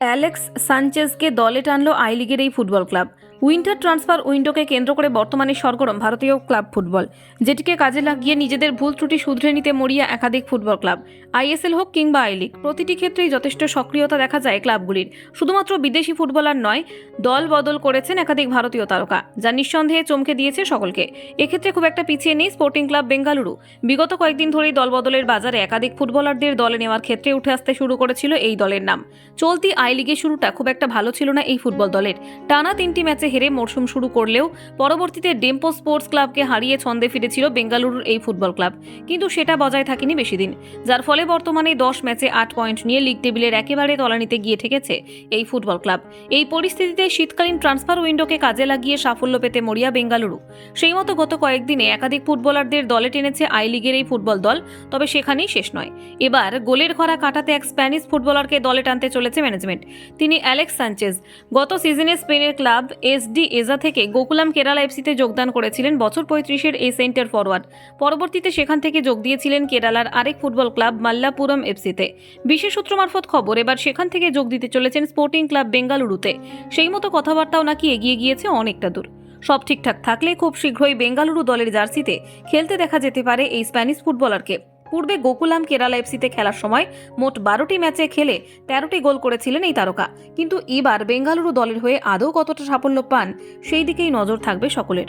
Alex সানচেজকে দলে টানলো I লিগের এই ফুটবল ক্লাব উইন্টার ট্রান্সফার উইন্ডোকে কেন্দ্র করে বর্তমানে সরগরম ভারতীয় ক্লাব ফুটবল, যেটিকে কাজে লাগিয়ে নিজেদের ভুল ত্রুটি শুধরে নিতে মরিয়া একাধিক ফুটবল ক্লাব, আইএসএল হোক কিংবা আই লিগ। প্রতিটি ক্ষেত্রেই যথেষ্ট সক্রিয়তা দেখা যায় ক্লাবগুলির। শুধুমাত্র বিদেশি ফুটবলার নয়, দল বদল করেছেন একাধিক ভারতীয় তারকা, যা নিঃসন্দেহে চমকে দিয়েছে সকলকে। এক্ষেত্রে খুব একটা পিছিয়ে নেই স্পোর্টিং ক্লাব বেঙ্গালুরু। বিগত কয়েকদিন ধরেই দল বদলের বাজারে একাধিক ফুটবলারদের দলে নেওয়ার ক্ষেত্রে উঠে আসতে শুরু করেছিল এই দলের নাম। চলতি আই লিগের শুরুটা খুব একটা ভালো ছিল না এই ফুটবল দলের। টানা তিনটি ম্যাচে হেরে মরশুম শুরু করলেও পরবর্তীতে ডেম্পো স্পোর্টস ক্লাবকে হারিয়ে ছন্দে ফিরেছিল বেঙ্গালুরুর এই ফুটবল ক্লাব। কিন্তু সেটা বজায় থাকেনি বেশি দিন যার ফলে বর্তমানে দশ ম্যাচে আট পয়েন্ট নিয়ে লিগ টেবিলের একেবারে তলানিতে গিয়ে ঠেকেছে এই ফুটবল ক্লাব। এই পরিস্থিতিতে শীতকালীন ট্রান্সফার উইন্ডোকে কাজে লাগিয়ে সাফল্য পেতে মরিয়া বেঙ্গালুরু। সেই মতো গত কয়েকদিনে একাধিক ফুটবলারদের দলে টেনেছে আই লিগের এই ফুটবল দল, তবে সেখানেই শেষ নয়। এবার গোলের খরা কাটাতে এক স্প্যানিশ ফুটবলারকে দলে টানতে চলেছে ম্যানেজমেন্ট। তিনি অ্যালেক্স সানচেজ। গত সিজনে স্পেনের ক্লাব এসডি এজা থেকে গোকুলাম কেরালা এফসিতে যোগদান করেছিলেন বছর পঁয়ত্রিশের এই সেন্টার ফরওয়ার্ড পরবর্তীতে সেখান থেকে যোগ দিয়েছিলেন কেরালার আরেক ফুটবল ক্লাব মাল্লাপুরম এফসিতে। বিশেষ সূত্র মারফত খবর, এবার সেখান থেকে যোগ দিতে চলেছেন স্পোর্টিং ক্লাব বেঙ্গালুরুতে। সেই মতো কথাবার্তাও নাকি এগিয়ে গিয়েছে অনেকটা দূর। সব ঠিকঠাক থাকলে খুব শীঘ্রই বেঙ্গালুরু দলের জার্সিতে খেলতে দেখা যেতে পারে এই স্প্যানিশ ফুটবলারকে। পূর্বে গোকুলাম কেরালা এফসিতে খেলার সময় মোট বারোটি ম্যাচে খেলে তেরোটি গোল করেছিলেন এই তারকা। কিন্তু এবার বেঙ্গালুরু দলের হয়ে আদৌ কতটা সাফল্য পান, সেই দিকেই নজর থাকবে সকলের।